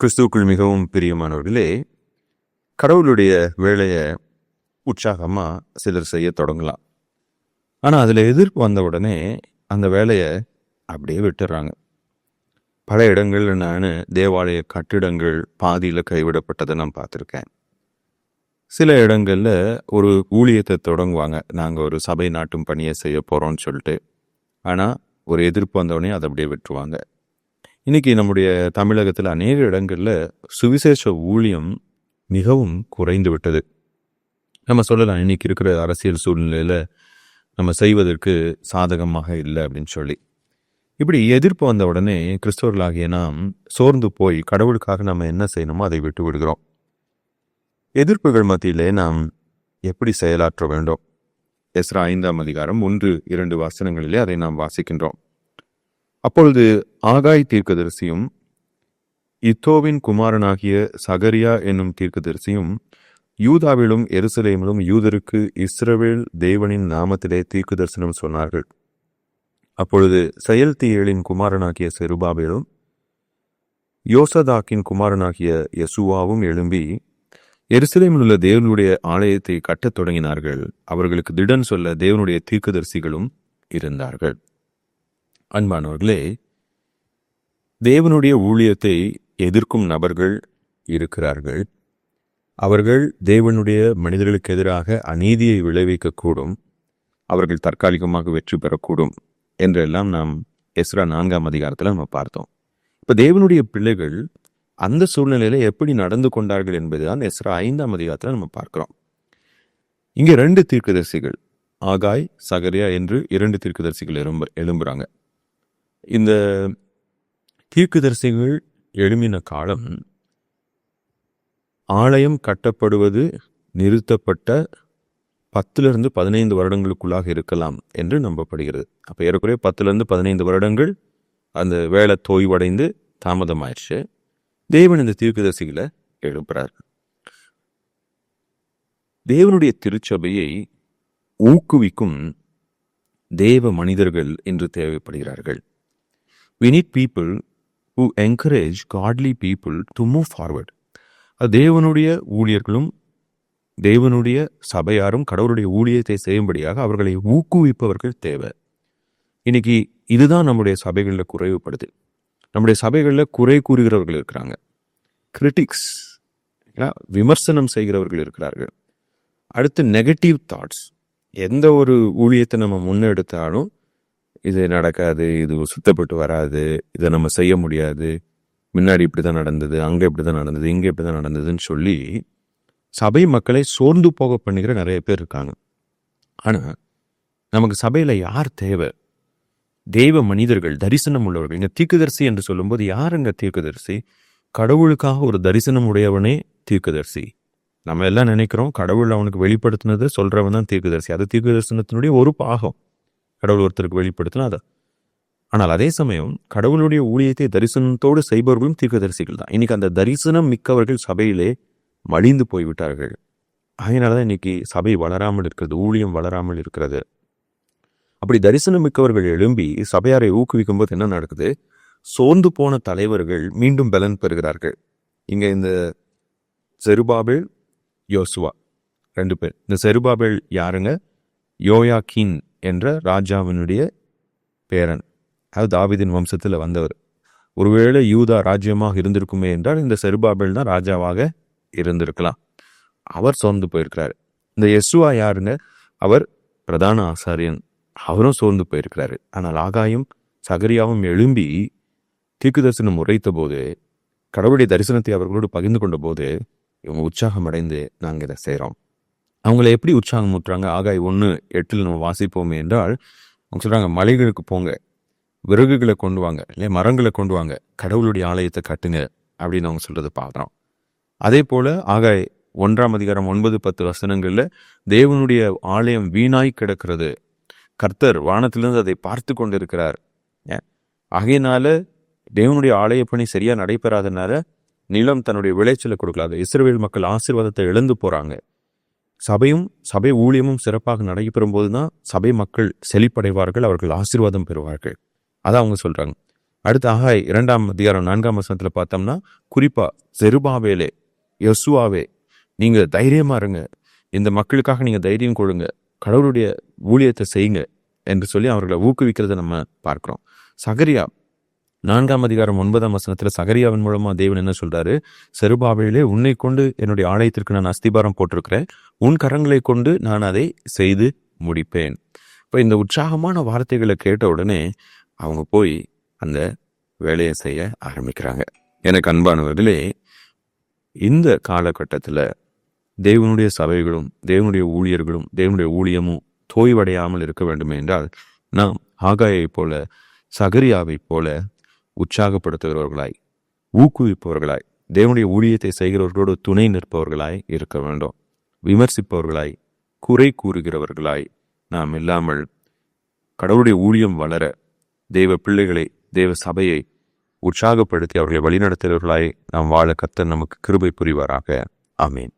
கிறிஸ்துவுக்குள் மிகவும் பிரியமானவர்களே கடவுளுடைய வேலையை உற்சாகமாக சிலர் செய்ய தொடங்கலாம். ஆனால் அதில் எதிர்ப்பு வந்த உடனே அந்த வேலையை அப்படியே விட்டுறாங்க. பல இடங்களில் நான் தேவாலய கட்டிடங்கள் பாதியில் கைவிடப்பட்டதை நான் பார்த்துருக்கேன். சில இடங்களில் ஒரு ஊழியத்தை தொடங்குவாங்க. நாங்கள் ஒரு சபை நாட்டும் பணியை செய்ய போகிறோம்னு சொல்லிட்டு. ஆனால் ஒரு எதிர்ப்பு வந்தவுடனே அதை அப்படியே விட்டுருவாங்க. இன்னைக்கு நம்முடைய தமிழகத்தில் அநேக இடங்களில் சுவிசேஷ ஊழியம் மிகவும் குறைந்து விட்டது. நம்ம சொல்லலாம் இன்னைக்கு இருக்கிற அரசியல் சூழ்நிலையில் நம்ம செய்வதற்கு சாதகமாக இல்லை அப்படின்னு சொல்லி. இப்படி எதிர்ப்பு வந்த உடனே கிறிஸ்தவர்களாகிய நாம் சோர்ந்து போய் கடவுளுக்காக நம்ம என்ன செய்யணுமோ அதை விட்டு விடுகிறோம். எதிர்ப்புகள் மத்தியிலே நாம் எப்படி செயலாற்ற வேண்டும்? எஸ்ரா ஐந்தாம் அதிகாரம் ஒன்று இரண்டு வசனங்களிலே அதை நாம் வாசிக்கின்றோம். அப்பொழுது ஆகாய் தீர்க்கதரிசியும் இத்தோவின் குமாரனாகிய சகரியா என்னும் தீர்க்கதரிசியும் யூதாவிலும் எருசலேமிலும் யூதருக்கு இஸ்ரவேல் தேவனின் நாமத்திலே தீர்க்கு தரிசனம் சொன்னார்கள். அப்பொழுது செயல்தியலின் குமாரனாகிய செருபாபேலும் யோசதாக்கின் குமாரனாகிய யசுவாவும் எழும்பி எருசலேமில் உள்ள தேவனுடைய ஆலயத்தை கட்டத் தொடங்கினார்கள். அவர்களுக்கு திடன் சொல்ல தேவனுடைய தீர்க்கதரிசிகளும் இருந்தார்கள். அன்பானவர்களே தேவனுடைய ஊழியத்தை எதிர்க்கும் நபர்கள் இருக்கிறார்கள். அவர்கள் தேவனுடைய மனிதர்களுக்கு எதிராக அநீதியை விளைவிக்கக்கூடும் அவர்கள் தற்காலிகமாக வெற்றி பெறக்கூடும் என்றெல்லாம் நாம் எஸ்ரா நான்காம் அதிகாரத்தில் நம்ம பார்த்தோம். இப்போ தேவனுடைய பிள்ளைகள் அந்த சூழ்நிலையில் எப்படி நடந்து கொண்டார்கள் என்பதுதான் எஸ்ரா ஐந்தாம் அதிகாரத்தில் நம்ம பார்க்குறோம். இங்கே ரெண்டு தீர்க்கதரிசிகள் ஆகாய் சகரியா என்று இரண்டு தீர்க்கதரிசிகள் எழும்ப எழும்புறாங்க. இந்த தீர்க்கதரிசிகள் எழுமின காலம் ஆலயம் கட்டப்படுவது நிறுத்தப்பட்ட பத்திலிருந்து பதினைந்து வருடங்களுக்குள்ளாக இருக்கலாம் என்று நம்பப்படுகிறது. அப்போ ஏறக்குறைய பத்திலிருந்து பதினைந்து வருடங்கள் அந்த வேலை தோய்வடைந்து தாமதமாயிடுச்சு தேவன் இந்த தீர்க்கதரிசிகளை எழுப்புறார். தேவனுடைய திருச்சபையை ஊக்குவிக்கும் தேவ மனிதர்கள் என்று தேவைப்படுகிறார்கள். We need people who encourage godly people to move forward அது தேவனுடைய ஊழியர்களும் தேவனுடைய சபையாரும் கடவுளுடைய ஊழியத்தை செய்யும்படியாக அவர்களை ஊக்குவிப்பவர்கள் தேவை. இன்னைக்கு இதுதான் நம்முடைய சபைகளில் குறைவுபடுது. நம்முடைய சபைகளில் குறை கூறுகிறவர்கள் இருக்கிறாங்க. கிரிட்டிக்ஸ் விமர்சனம் செய்கிறவர்கள் இருக்கிறார்கள். அடுத்து நெகட்டிவ் தாட்ஸ் எந்த ஒரு ஊழியத்தை நம்ம முன்னெடுத்தாலும் இது நடக்காது இது சுத்தப்பட்டு வராது இதை நம்ம செய்ய முடியாது முன்னாடி இப்படி தான் நடந்தது அங்கே இப்படி தான் நடந்தது இங்கே இப்படி தான் நடந்ததுன்னு சொல்லி சபை மக்களை சோர்ந்து போக பண்ணுகிற நிறைய பேர் இருக்காங்க. ஆனால் நமக்கு சபையில் யார் தேவை? தெய்வ மனிதர்கள் தரிசனம் உள்ளவர்கள். இங்கே தீக்குதரிசி என்று சொல்லும்போது யார் இங்கே தீர்க்கதரிசி? கடவுளுக்காக ஒரு தரிசனம் உடையவனே தீர்க்கதரிசி. நம்ம எல்லாம் நினைக்கிறோம் கடவுள் அவனுக்கு வெளிப்படுத்தினது சொல்கிறவன் தான் தீர்க்கதரிசி. அது தீர்க்க தரிசனத்தினுடைய ஒரு பாகம். கடவுள் ஒருத்தருக்கு வெளிப்படுத்தினா அதை. ஆனால் அதே சமயம் கடவுளுடைய ஊழியத்தை தரிசனத்தோடு செய்பவர்களும் தீர்க்கதரிசிகள் தான். இன்னைக்கு அந்த தரிசனம் மிக்கவர்கள் சபையிலே மடிந்து போய்விட்டார்கள். அதனால தான் இன்னைக்கு சபை வளராமல் இருக்கிறது ஊழியம் வளராமல் இருக்கிறது. அப்படி தரிசனம் மிக்கவர்கள் எழும்பி சபையாரை ஊக்குவிக்கும் போது என்ன நடக்குது? சோர்ந்து போன தலைவர்கள் மீண்டும் பலன் பெறுகிறார்கள். இங்கே இந்த செருபாபேல் யோசுவா ரெண்டு பேர். இந்த செருபாபேல் யாருங்க? யோயா கீன் என்ற ராஜாவினுடைய பேரன். அது தாவிதின் வம்சத்தில் வந்தவர். ஒருவேளை யூதா ராஜ்யமாக இருந்திருக்குமே என்றால் இந்த செருபாபேல் தான் ராஜாவாக இருந்திருக்கலாம். அவர் சோர்ந்து போயிருக்கிறார். இந்த எஸ்வா யாருங்க? அவர் பிரதான ஆசாரியன். அவரும் சோர்ந்து போயிருக்கிறாரு. ஆனால் ஆகாயும் சகரியாவும் எழும்பி தீர்க்கு தரிசனம் உரைத்த போது கடவுளுடைய தரிசனத்தை அவர்களோடு பகிர்ந்து கொண்ட போது இவங்க உற்சாகம் அடைந்து நாங்கள் இதை செய்கிறோம் அவங்கள எப்படி உற்சாகம் ஊற்றுறாங்க ஆகாய் ஒன்று எட்டில் நம்ம வாசிப்போமே என்றால் அவங்க சொல்கிறாங்க மலைகளுக்கு போங்க. விறகுகளை கொண்டு வாங்க. இல்லையா? மரங்களை கொண்டு வாங்க. கடவுளுடைய ஆலயத்தை கட்டுங்க. அப்படின்னு அவங்க சொல்கிறது பார்க்குறோம். அதே போல் ஆகாய் ஒன்றாம் அதிகாரம் ஒன்பது பத்து வசனங்களில் தேவனுடைய ஆலயம் வீணாய் கிடக்கிறது. கர்த்தர் வானத்திலிருந்து அதை பார்த்து கொண்டிருக்கிறார். ஏன்? ஆகையினால தேவனுடைய ஆலய பணி சரியாக நடைபெறாதனால நிலம் தன்னுடைய விளைச்சலை கொடுக்கலாது இஸ்ரேல் மக்கள் ஆசீர்வாதத்தை இழந்து போகிறாங்க சபையும் சபை ஊழியமும் சிறப்பாக நடைபெறும் போது தான் சபை மக்கள் செழிப்படைவார்கள் அவர்கள் ஆசீர்வாதம் பெறுவார்கள். அதான் அவங்க சொல்றாங்க. அடுத்து ஆகாய் இரண்டாம் அதிகாரம் நான்காம் வசனத்தில் பார்த்தோம்னா குறிப்பாக செருபாவேலே யசுவாவே நீங்கள் தைரியமாக இருங்க. இந்த மக்களுக்காக நீங்கள் தைரியம் கொடுங்க கடவுளுடைய ஊழியத்தை செய்யுங்க என்று சொல்லி அவர்களை ஊக்குவிக்கிறதை நம்ம பார்க்குறோம். சகரியா நான்காம் அதிகாரம் ஒன்பதாம் வசனத்தில் சகரியாவின் மூலமாக தேவன் என்ன சொல்றாரு? செருபாவிலே உன்னை கொண்டு என்னுடைய ஆலயத்திற்கு நான் அஸ்திபாரம் போட்டிருக்கிறேன். உன் கரங்களை கொண்டு நான் அதை செய்து முடிப்பேன். இப்போ இந்த உற்சாகமான வார்த்தைகளை கேட்ட உடனே அவங்க போய் அந்த வேலையை செய்ய ஆரம்பிக்கிறாங்க. எனக்கு அன்பானவர்களே இந்த காலகட்டத்தில் தேவனுடைய சபைகளும் தேவனுடைய ஊழியர்களும் தேவனுடைய ஊழியமும் தோய்வடையாமல் இருக்க வேண்டும் என்றால் நாம் ஆகாயைப் போல சகரியாவைப் போல உற்சாகப்படுத்துகிறவர்களாய் ஊக்குவிப்பவர்களாய் தேவனுடைய ஊழியத்தை செய்கிறவர்களோடு துணை நிற்பவர்களாய் இருக்க வேண்டும். விமர்சிப்பவர்களாய் குறை கூறுகிறவர்களாய் நாம் இல்லாமல் கடவுளுடைய ஊழியம் வளர தேவ பிள்ளைகளை தேவ சபையை உற்சாகப்படுத்தி அவர்களை வழிநடத்துகிறவர்களாய் நாம் வாழ கத்த நமக்கு கிருபை புரிவாராக. ஆமீன்.